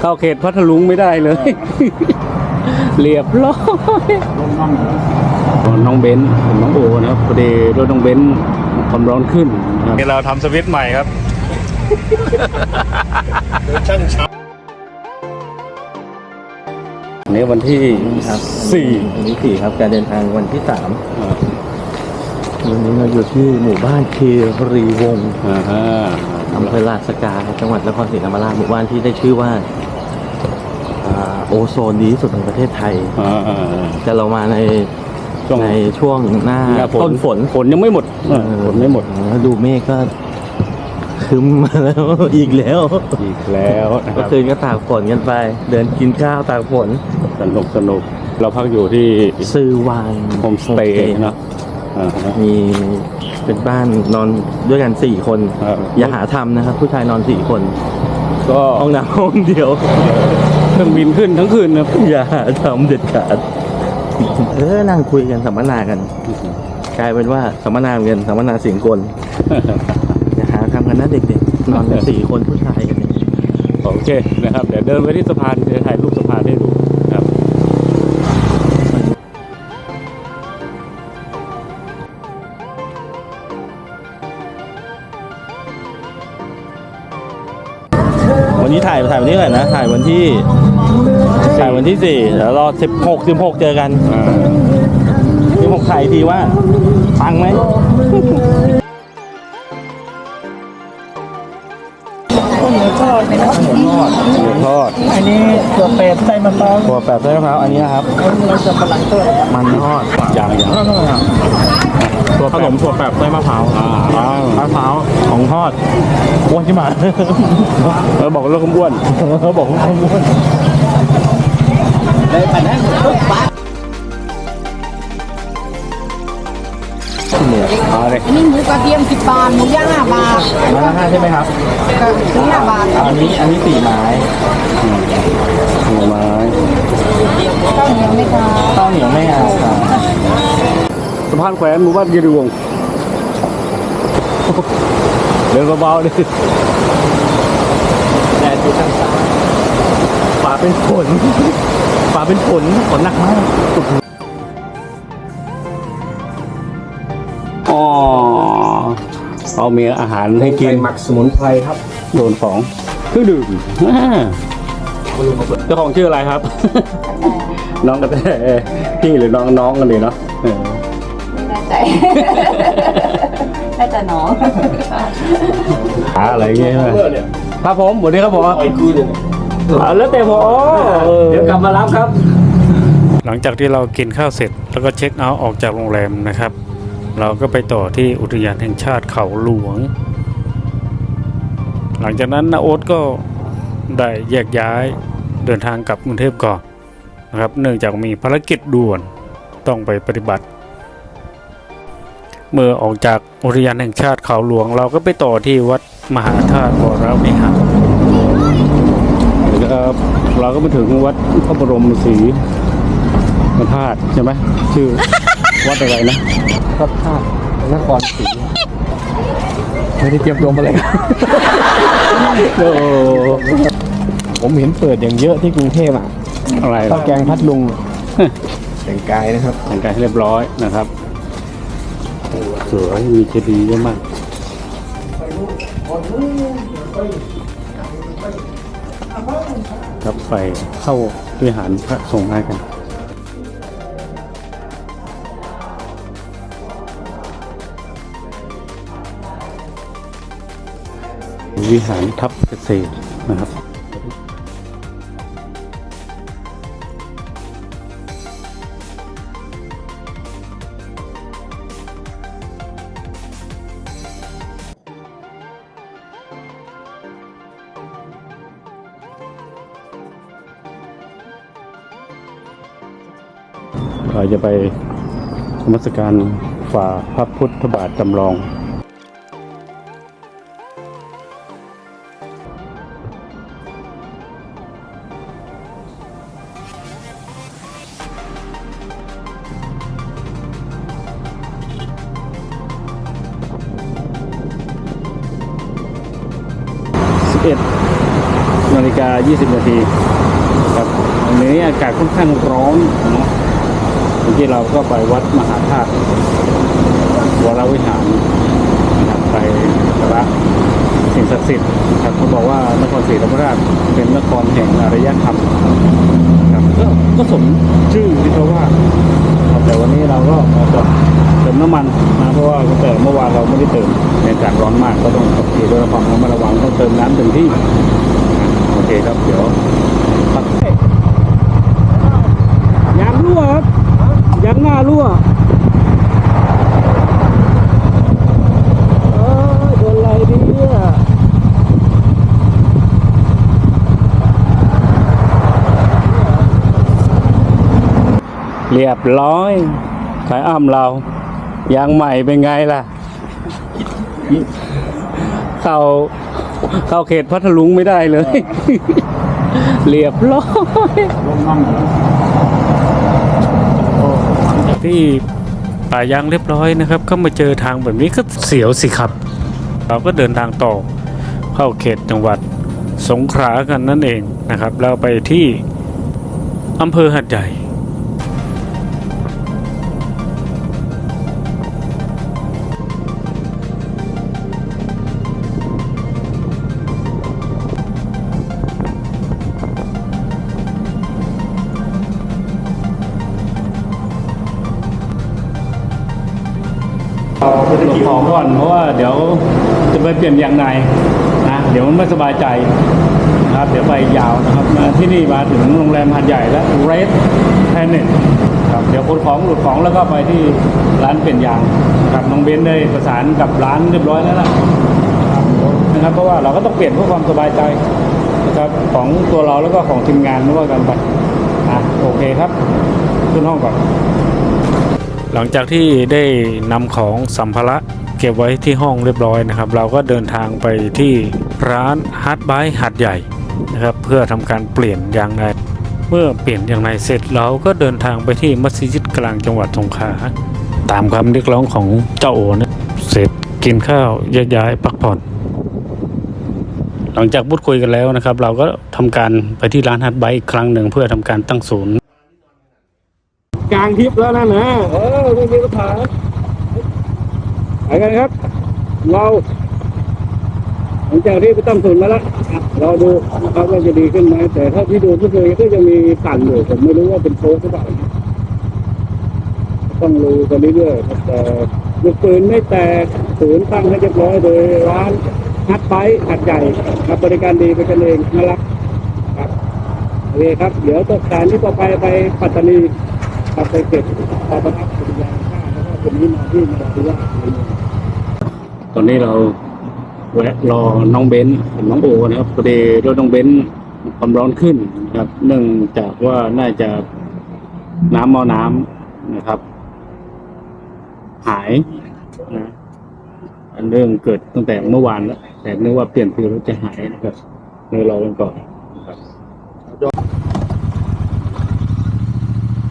เข้าเขตพัทลุงไม่ได้เลย เรียบร้อยน้องเบนซ์กับน้องโอนะครับพอดีรถน้องเบนซ์ความร้อนขึ้นนะครับเราทำสวิตช์ใหม่ครับช่างชับนี่วันที่ครับสี่วันที่สี่ครับการเดินทางวันที่สามอ่า วันนี้เราอยู่ที่หมู่บ้านคีรีวงศ์อ่าฮะอำเภอลาดสกาจังหวัดนครศรีธรรมราชหมู่บ้านที่ได้ชื่อว่าอ่าโอโซนดีที่สุดในประเทศไทย อ่าอ่าอ่า แต่เรามาในช่วง ในช่วงหน้าหน้าต้นฝนฝนยังไม่หมดเออฝนไม่หมดแล้วดูเมฆก็ครึ้มมาแล้วอีกแล้ว อีกแล้วนะคเมื่รัอบคืนก็ตากฝนกันไป เดินกินข้าวตากฝนสนุกสนุกเราพักอยู่ที่ซื้อวานโฮมสเตย์เนาะ อ่าฮะ มีเป็นบ้านนอนด้วยกันสี่คน ครับ อย่าหาทำนะครับ ผู้ชายนอนสี่คนก็ห้องน้ำห้องเดียว เครื่องบินขึ้นทั้งคืนนะครับอย่าหาทำเด็ดขาดเออนั่งคุยกันสัมมนากัน กลายเป็นว่าสัมมนาเงินสัมมนาเสียงกลอย่าหาทำกันนะเด็กๆ นอนกันสี่คนผู้ชายกันเนี่ยโอเคนะครับ เดี๋ยวเดินไปที่สะพานจะถ่ายรูปสะพานให้ดูายถ่ายวันที่เท่าไหร่นะถ่ายวันที่ถ่ายวันที่สี่เดี๋ยวรอสิบหกสิบหกเจอกันอ่าสิบหกถ่ายอีกทีว่าปังไหม อดนะครับหมูทอดหมูทอดอันนี้ถั่วเป็ดไส้มะพร้าวถั่วแปบไส้มะพร้าวอันนี้นะครับอันนี้เราจะฝรั่งทอดมันทอดอย่างอย่างตัวขนมถั่วแปบไส้มะพร้าวอ่าอ่ามะพร้าวของทอดอ้วนใช่ไหมเออบอกว่าโลกอ้วนเขาบอกว่าอ้วนเลยปันนั้นทุกบาทเนี่ เอาเลยอันนี้หมูกระเทียมสิบบาทหมูย่างห้าบาทมาละห้าใช่ไหมครับกับถึงห้าบาทอันนี้อันนี้สี่ไม้หน่อไม้ข้าวเหนียวไหมคะข้าวเหนียวไม่เอาครับสะพานแขวนหมู่บ้านยีรีวงศ์เดินเบาๆดิแดดอยู่ทางซ้ายฝาเป็นฝนฝาเป็นฝนฝนหนักมาก เอาเมียอาหารให้กินหมักสมุนไพรครับโดนของเครื่องดื่มอ่าเจ้าของชื่ออะไรครับ น้องกระแตพี่หรือน้องน้องกันดีเนาะเออไม่แน่ใจได้แต่หนองหาอะไรเงี้ยใช่ไหมครับผมสวัสดีครับผมไอ้คือเนี่ยเอาแล้วแต่ผมเดี๋ยวกลับมารับครับ หลังจากที่เรากินข้าวเสร็จ แล้วก็เช็คเอาท์ออกจากโรงแรมนะครับ เราก็ไปต่อที่อุทยานแห่งชาติเขาหลวง หลังจากนั้นนาโอ๊ตก็ได้แยกย้ายเดินทางกลับกรุงเทพก่อนนะครับ เนื่องจากมีภารกิจด่วนต้องไปปฏิบัติ เมื่อออกจากอุทยานแห่งชาติเขาหลวง เราก็ไปต่อที่วัดมหาธาตุวรวิหารนะครับเราก็มาถึงวัดพระบรมศรีธาตุใช่ไหมชื่อ วัดอะไรนะพระธาตุนครศรีไม่ได้เตรียมตัวมาเลยโอ้ผมเห็นเปิดอย่างเยอะที่กรุงเทพอะอะไรข้าวแกงพัดลุงแต่งกายนะครับแต่งกายให้เรียบร้อยนะครับโอ้สวยมีเจดีย์เยอะมากครับไปเข้าวิหารพระสงฆ์ให้กัน วิหารทับเกษตรนะครับ เราจะไปนมัสการฝ่าพระพุทธบาทจำลอง 11นาฬิกา 20 นาทีครับวันนี้อากาศค่อนข้างร้อนนะเมื่อกี้เราก็ไปวัดมหาธาตุวรวิหารนะครับไปกระสิ่งศักดิ์สิทธิ์นะครับเขาบอกว่านครศรีธรรมราชเป็นนครแห่งอารยธรรมนะครับก็ก็สมชื่อที่เขาว่าแต่วันนี้เราก็มาจอดเติมน้ำมัน ตั้งแต่เมื่อวานเราไม่ได้เติมในอากาศร้อนมากก็ต้องขับขี่ด้วยความระมัดระวังต้องเติมน้ำเต็มที่โอเคครับเดี๋ยวพักยางรั่วครับยางหน้ารั่วเออโดนอะไรเนี่ยเรียบร้อยสายอ้ำเรา ยางใหม่เป็นไงล่ะ เข้าเข้าเขตพัทลุงไม่ได้เลย เรียบร้อยจากที่ป่ายางเรียบร้อยนะครับ ก็มาเจอทางแบบนี้ก็เสียวสิครับ เราก็เดินทางต่อเข้าเขตจังหวัดสงขลากันนั่นเองนะครับแล้วไปที่อำเภอหัดใหญ่ ก่อน เพราะว่าเดี๋ยวจะไปเปลี่ยนยางในนะเดี๋ยวมันไม่สบายใจนะครับเดี๋ยวไปยาวนะครับมาที่นี่มาถึงโรงแรมหาดใหญ่แล้วเรสแพนเน็ตครับเดี๋ยวขนของหลุดของแล้วก็ไปที่ร้านเปลี่ยนยางนะครับน้องเบนได้ประสานกับร้านเรียบร้อยแล้วล่ะครับนะครับเพราะว่าเราก็ต้องเปลี่ยนเพื่อความสบายใจนะครับของตัวเราแล้วก็ของทีมงานไม่ว่ากันไปอะโอเคครับขึ้นห้องก่อนหลังจากที่ได้นำของสัมภาระ เก็บไว้ที่ห้องเรียบร้อยนะครับ เราก็เดินทางไปที่ร้านฮาร์ดไบหัดใหญ่นะครับเพื่อทำการเปลี่ยนยางในเมื่อเปลี่ยนยางในเสร็จเราก็เดินทางไปที่มัสยิดกลางจังหวัดสงขลาตามคำเรียกร้องของเจ้าโอนะเสร็จกินข้าวแยกย้ายพักผ่อน หลังจากพูดคุยกันแล้วนะครับ เราก็ทำการไปที่ร้านฮัตไบค์อีกครั้งหนึ่งเพื่อทำการตั้งศูนย์กลางทริปแล้วนะนะเออไม่มีปัญหา ไปกันครับ เราหลังจากที่ไปตั้งศูนย์มาแล้วเราดูนะครับว่าจะดีขึ้นไหมแต่ถ้าที่ดูก็คือก็ยังมีสั่นอยู่ผมไม่รู้ว่าเป็นโค้งหรือเปล่าต้องรู้กันเรื่อยๆแต่ลูกปืนไม่แตกศูนย์ตั้งให้เรียบร้อยโดยร้านฮัทไบค์หัดใหญ่รับบริการดีเป็นกันเองน่ารักครับโอเคครับ เดี๋ยวตัวการที่ต่อไปไปปัตตานีครับไปเก็บพอประทับปริญญาค่าแล้วก็คนนี้มาที่นราธิวา ตอนนี้เราแวะรอน้องเบนซ์น้องโอนะครับพอดีรถน้องเบนซ์ความร้อนขึ้นนะครับ เนื่องจากว่าน่าจะน้ำมอน้ำนะครับ หายนะอันเรื่องเกิดตั้งแต่เมื่อวานแล้วแต่นึกว่าเปลี่ยนฟิวแล้วจะหายนะครับเลยรอกันก่อนนะครับ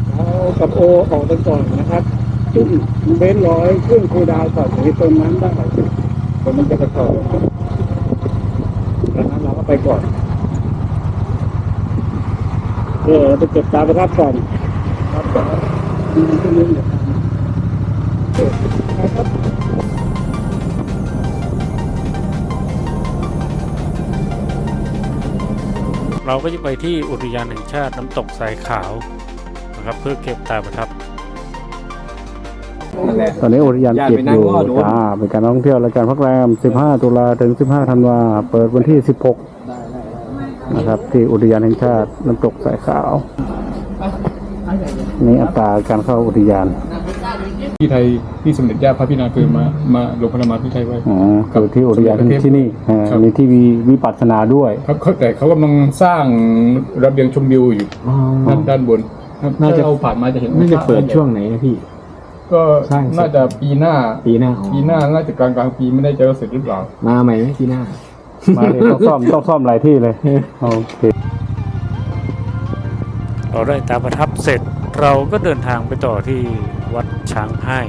เอากับโอออกกันก่อนนะครับเว้นร้อยเครื่องคูดาวก่อนที่ตรงนั้นได้ ตรงมันจะกระสอบดังนั้นเราก็ไปก่อนเออไปเก็บตาไปรับก่อนครับก่อนมันจะมีอยู่เออครับเราก็จะไปที่อุทยานแห่งชาติน้ำตกสายขาวนะครับ เพื่อเก็บตาประทับ ตอนนี้อุทยานปิดอยู่ จ้า เป็นการท่องเที่ยวและการพักแรม 15 ตุลาถึง 15 ธันวา เปิดวันที่ 16 นะครับ ที่อุทยานแห่งชาติน้ำตกสายขาว นี่อัตราการเข้าอุทยาน ที่ไทยที่สมเด็จย่าพระพินาคือมามาลงพระนามที่ไทยไว้อ๋อคือที่อุทยานที่นี่อ่าครับมีที่วีวิปัสสนาด้วย ครับเขาแต่เขากำลังสร้างระเบียงชมวิวอยู่ด้านด้านบนครับน่าจะถ้เราผ่านมาจะเห็นน่าจะเปิดช่วงไหนนะพี่ ก็สร้างเสร็จ น่าจะปีหน้า ปีหน้าอ๋อปีหน้าน่าจะกลางกลางปีไม่ได้เจอเสร็จหรือเปล่า มาใหม่ไหมปีหน้า มาเลยต้องซ่อมต้องซ่อมหลายที่เลย โอเค เราได้ตาประทับเสร็จเราก็เดินทางไปต่อที่วัดช้างให้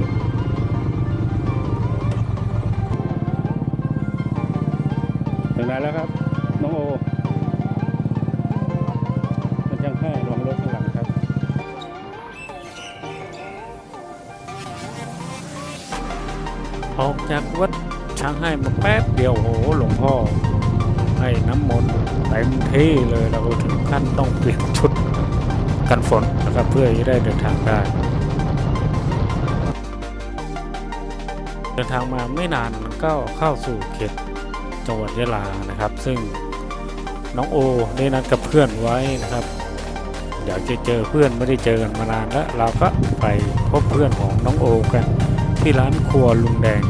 ออกจากวัดช้างให้มาแป๊บเดียวโหหลวงพ่อ ให้น้ำมนต์เต็มที่เลยเราถึงขั้นต้องเปลี่ยนชุดกันฝนนะครับเพื่อจะได้เดินทางได้ เดินทางมาไม่นานก็เข้าสู่เขตจังหวัดยะลานะครับ ซึ่งน้องโอได้นัดกับเพื่อนไว้นะครับอยากจะเจอเพื่อนไม่ได้เจอกันมานานแล้ว เราก็ไปพบเพื่อนของน้องโอกัน ที่ร้านครัวลุ แดง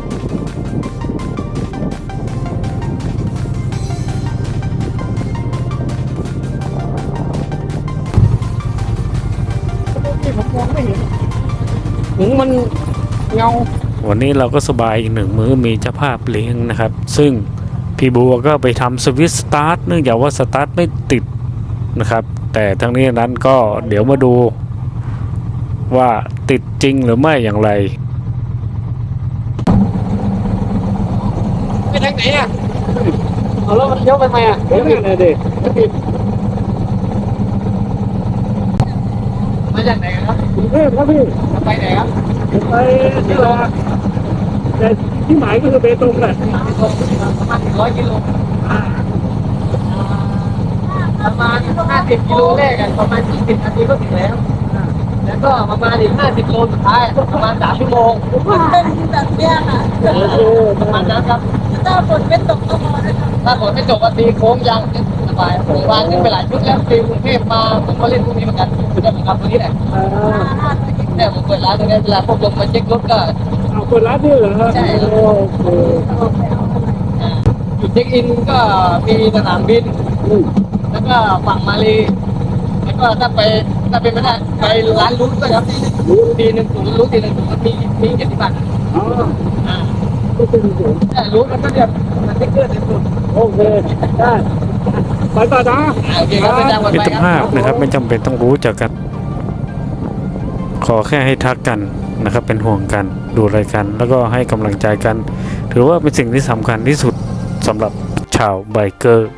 มันเงา วันนี้เราก็สบายอีกหนึ่งมื้อมีเจ้าภาพเลี้ยงนะครับ ซึ่งพี่บัวก็ไปทำสวิตช์สตาร์ทเนื่องจากว่าสตาร์ทไม่ติดนะครับ แต่ทั้งนี้นั้นก็เดี๋ยวมาดูว่าติดจริงหรือไม่อย่างไร ไปทางไหนอะเอาแล้วมันเลี้ยวไปไหมอะเดี๋ยวนี่เด็กมาจากไหนครับกรุงเทพครับพี่จะไปไหนครับไปที่รอแต่ที่หมายก็คือเบตงแหละประมาณร้อยกิโลประมาณห้าสิบกิโลแรกอะประมาณยี่สิบนาทีก็ถึงแล้วแล้วก็ประมาณอีกห้าสิบโลสุดท้ายประมาณสามชั่วโมงเป็นแบบเนี้ยค่ะประมาณนั้นครับ ถ้าฝนไม่ตกก็พอนะคะถ้าฝนไม่ตกก็ตีโค้งยางสบายผมวางขึ้นไปหลายชุดแล้วตีกรุงเทพมาผมก็เล่นพวกนี้เหมือนกันคือจะเหมือนกับตัวนี้แหละเนี่ยผมเปิดร้านตรงนี้เวลาพวกลงมาเช็ครถก็เอาคนร้านนี่เหรอใช่โอ้โหอ่าจุดเช็คอินก็มีสนามบินแล้วก็ฝั่งมาเลแล้วก็ถ้าไปถ้าเป็นไม่ได้ไปร้านรูทก็ครับรูททีหนึ่งศูนย์รูททีหนึ่งศูนย์มีมีเจ็ดสิบบาทอ๋ออ่า ก็เป็นศูนย์แต่รูทมันก็จะมันไม่เกินในสุดโอเคได้ไปต่อนะอ่าโอเคครับเป็นจังหวัดมิไปตรคภารัพนะครับ ไม่จำเป็นต้องรู้จักกัน ขอแค่ให้ทักกันนะครับ เป็นห่วงกันดูอะไรกันแล้วก็ให้กำลังใจกัน ถือว่าเป็นสิ่งที่สำคัญที่สุดสำหรับชาวไบเกอร์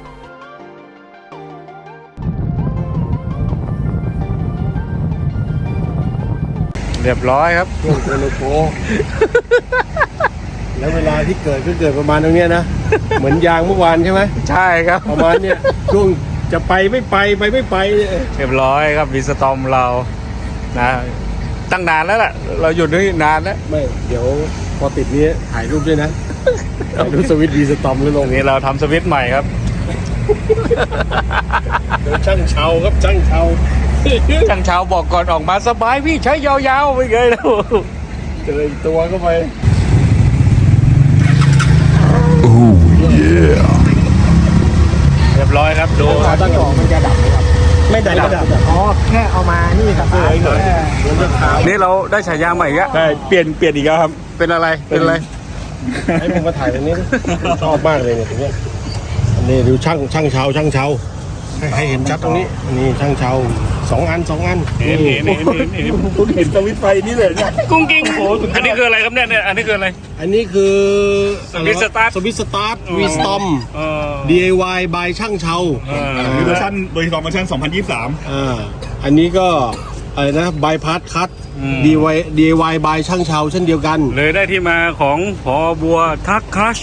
เรียบร้อยครับช่วงโคโลโค แล้วเวลาที่เกิดก็เกิดประมาณตรงเนี้ยนะ เหมือนยางเมื่อวานใช่ไหมใช่ครับประมาณเนี้ยช่วงจะไปไม่ไปไปไม่ไปเนี่ยเรียบร้อยครับวีสตอมเรานะ ตั้งนานแล้วล่ะ เราอยู่นี่นานแล้ว ไม่เดี๋ยวพอติดนี้ถ่ายรูปด้วยนะถ่ายรูปสวิตช์วีสตอมแล้วลตรงงนี้เราทำสวิตช์ใหม่ครับเดี๋ยวช่างเชาครับช่างเชาจังเช้าบอกก่อนออกมาสบายพี่ใช้ยาวๆไปเลยแล้วเจออีกตัวเข้าไป เรียบร้อยครับดูตะกอกมันจะดับไหมครับ ไม่ดับไม่ดับอ๋อแค่เอามานี่ครับเฉยหน่อยเหมือนจะขาวนี่เราได้ฉายาใหม่อีกแล้วใช่เปลี่ยนเปลี่ยนอีกแล้วครับ เป็นอะไรเป็นอะไรให้ผมมาถ่ายตรงนี้ดิชอบมากเลยเนี่ยตรงเนี้ยอันนี้ดูช่างช่างเชาช่างเชา ให้ให้เห็นชัดตรงนี้ นี่ช่างเชาสองอันสองอันเห็นเห็นเห็นเห็นเห็นผมเห็นสวิตช์ไฟนี่เลยเนี่ยกุ้งกิ้งโหอันนี้คืออะไรครับเนี่ยเนี่ยอันนี้คืออะไร อันนี้คือสวิตช์สตาร์ทสวิตช์สตาร์ทวีสตอมเออ DIY by ช่างเชาเอออันนี้เวอร์ชันเวอร์ชันเวอร์ชัน2023อ่าอันนี้ก็อะไรนะ by part cut DIY DIY by ช่างเชาเช่นเดียวกัน เลยได้ที่มาของพอบัวทักคัช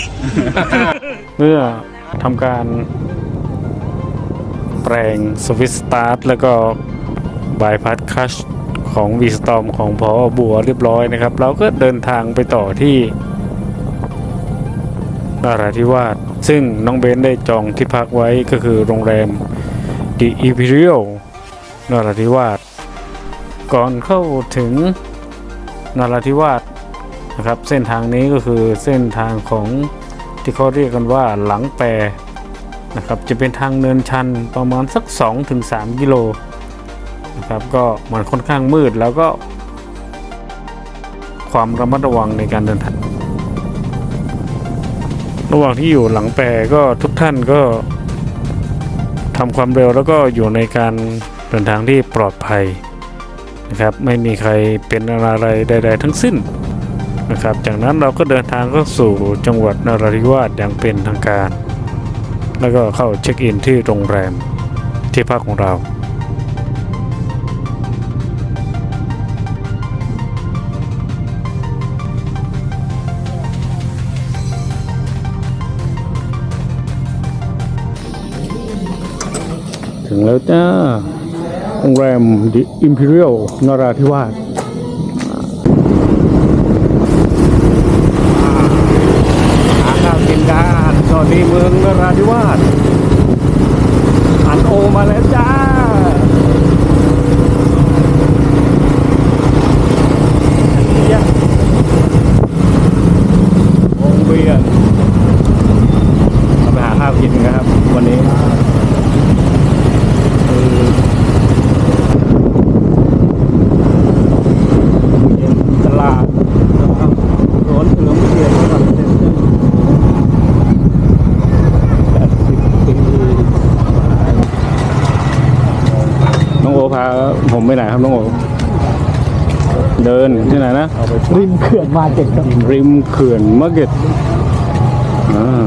เมื่อทำการ แปลงสวิตสตาร์ทแล้วก็บายพัดคัชของวีสตอมของพอบัวเรียบร้อยนะครับ เราก็เดินทางไปต่อที่นาราธิวาสซึ่งน้องเบนได้จองที่พักไว้ก็คือโรงแรม The Imperial นาราธิวาสก่อนเข้าถึงนาราธิวาสนะครับ เส้นทางนี้ก็คือเส้นทางของที่เขาเรียกกันว่าหลังแปร นะครับจะเป็นทางเนินชันประมาณสัก 2-3 กิโลนะครับก็มันค่อนข้างมืดแล้วก็ความระมัดระวังในการเดินทาง ระหว่างที่อยู่หลังแปรก็ทุกท่านก็ทำความเร็วแล้วก็อยู่ในการเดินทางที่ปลอดภัยนะครับ ไม่มีใครเป็นอะไรใด ๆ ทั้งสิ้นนะครับ จากนั้นเราก็เดินทางเข้าสู่จังหวัดนราธิวาสอย่างเป็นทางการ แล้วก็เข้าเช็คอินที่โรงแรมที่พักของเรา ถึงแล้วจ้า โรงแรม The Imperial นราธิวาส นสวัสดีเมืองนราธิวาสอันโอมาแล้วจ้า วงเวียนเราไปหาข้าวกินกันครับ วันนี้คือตลาดร้อนเหลืองเทียนระดับเซ็นเตอร์แปดสิบปีน้องโอพาผมไปไหนครับน้องโอเดินที่ไหนนะริมเขื่อนมาเก็ตริมเขื่อนมาเก็ตอ่า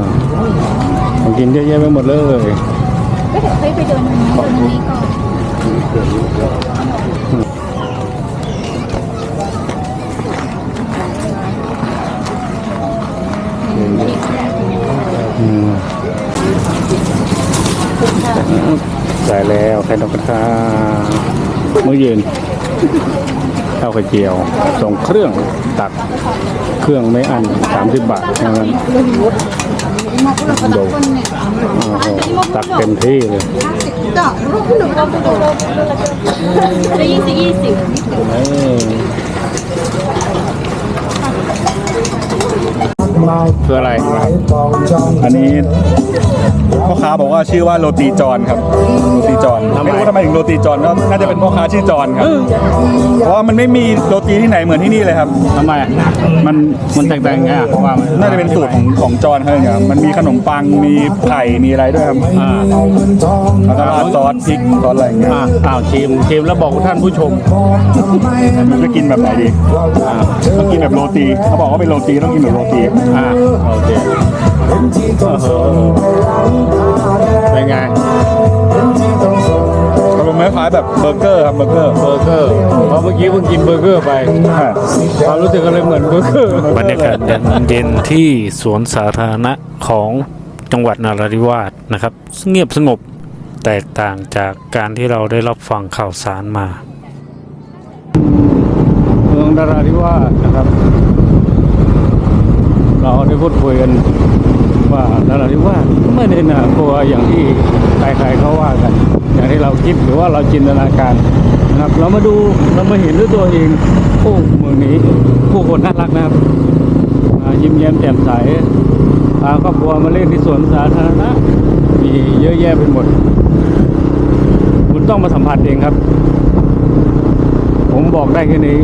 ของกินเยอะแยะไปหมดเลยก็เดี๋ยวค่อยไปเดินตรงนี้เดินตรงนี้ก่อนอืม ใส่แล้วไข่นกกระทามื้อเย็นข้าวไข่เจียวส่งเครื่องตักเครื่องไม่อันสามสิบบาทเท่านั้นดูโอ้โหตักเต็มที่เลยจะยี่สิบยี่สิบ เอ้ย คืออะไร อันนี้พ่อค้าบอกว่าชื่อว่าโรตีจอนครับโรตีจอนทำไมไม่รู้ว่าทำไมถึงโรตีจอนก็น่าจะเป็นพ่อค้าชื่อจอนครับเพราะว่ามันไม่มีโรตีที่ไหนเหมือนที่นี่เลยครับทำไมมันมันแตกต่างไงอะว่ามัน่าจะเป็นสูตรของของจอนเขาอย่างเงี้ยครับมันมีขนมปังมีไข่มีอะไรด้วยครับอ่าแล้วก็ราดซอสพริกซอสอะไรอย่างเงี้ยอ่าอ้าวชิมชิมแล้วบอกท่านผู้ชมมันจะกินแบบไหนดีต้องกินแบบโรตีเขาบอกว่าเป็นโรตีต้องกินแบบโรตีอ่าโอเคโอ้โหเป็นไงก็เป็นคล้ายๆแบบเบอร์เกอร์ครับเบอร์เกอร์เบอร์เกอร์เพราะเมื่อกี้เพิ่งกินเบอร์เกอร์ไปความรู้สึกก็เลยเหมือนเบอร์เกอร์บรรยากาศเย็นๆที่สวนสาธารณะของจังหวัดนราธิวาสนะครับ เงียบสงบแตกต่างจากการที่เราได้รับฟังข่าวสารมา เมืองนราธิวาสนะครับ เราได้พูดคุยกันว่านราธิวาไม่ได้น่ากลัวอย่างที่ใครๆเขาว่ากัน อย่างที่เราคิดหรือว่าเราจินตนาการนะครับเรามาดูเรามาเห็นด้วยตัวเองโอ้เมืองนี้ผู้คนน่ารักนะครับยิ้มแย้มแจ่มใสพาครอบครัวมาเล่นที่สวนสาธารณะมีเยอะแยะไปหมด คุณต้องมาสัมผัสเองครับ ผมบอกได้แค่นี้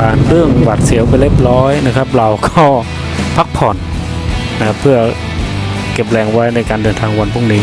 ผ่านเรื่องหวัดเสียวไปเรียบร้อยนะครับ เราก็พักผ่อนนะครับเพื่อเก็บแรงไว้ในการเดินทางวันพรุ่งนี้